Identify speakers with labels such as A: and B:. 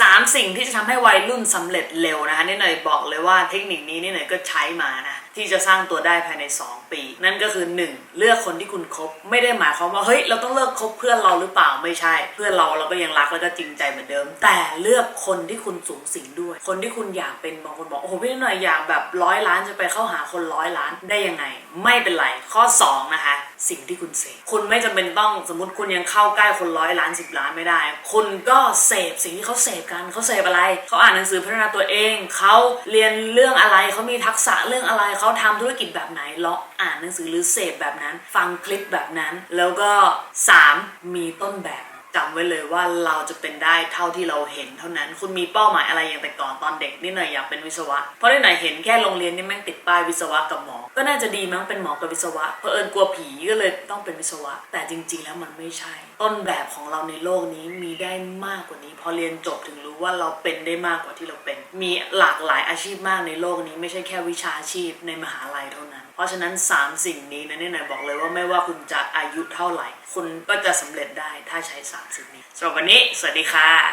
A: สามสิ่งที่จะทำให้วัยรุ่นสำเร็จเร็วนะคะนี่หน่อยบอกเลยว่าเทคนิคนี้นี่หน่อยก็ใช้มานะ ที่จะสร้างตัวได้ภายใน 2 ปี นั่นก็คือ 1. เลือกคนที่คุณคบไม่ได้หมายความว่าเฮ้ยเราต้องเลิกคบเพื่อนเราหรือเปล่าไม่ใช่ เพื่อนเราเราก็ยังรักแล้วก็จริงใจเหมือนเดิม แต่เลือกคนที่คุณสูงสิงด้วย คนที่คุณอยากเป็นบางคนบอกโอ้โหพี่หน่อยอยากแบบร้อยล้านจะไปเข้าหาคนร้อยล้านได้ยังไง ไม่เป็นไรข้อสองนะคะ สิ่งที่คุณเสพคุณไม่จำเป็นต้องสมมติคุณยังเข้าใกล้คนร้อยล้านสิบล้านไม่ได้ คุณก็เสพสิ่งที่เขาเสพกันเขาเสพอะไรเขาอ่านหนังสือพัฒนาตัวเองเขาเรียนเรื่องอะไรเขามีทักษะเรื่องอะไรเขาทำธุรกิจแบบไหนเลาะอ่านหนังสือหรือเสพแบบนั้น ฟังคลิปแบบนั้น แล้วก็สามมีต้นแบบ จำไว้เลยว่าเราจะเป็นได้เท่าที่เราเห็นเท่านั้น คุณมีเป้าหมายอะไรอย่างแต่ก่อนตอนเด็กนี่หน่อยอยากเป็นวิศวะ เพราะได้หน่อยเห็นแค่โรงเรียนนี่แม่งติดป้ายวิศวะกับหมอ ก็น่าจะดีมั้งเป็นหมอกับวิศวะ เพราะเอิญกลัวผีก็เลยต้องเป็นวิศวะ แต่จริง ๆ แล้วมันไม่ใช่ ต้นแบบของเราในโลกนี้มีได้มากกว่านี้ พอเรียนจบถึงรู้ว่าเราเป็นได้มากกว่าที่เราเป็น มีหลากหลายอาชีพมากในโลกนี้ ไม่ใช่แค่วิชาชีพในมหาลัยเท่านั้น เพราะฉะนั้น 3 สิ่งนี้นะนี่ยหน่อยบอกเลยว่าไม่ว่าคุณจะอายุเท่าไหร่ คุณก็จะสำเร็จได้ถ้าใช้ส30 นี้สำหรันนี้ สวัสดีค่ะ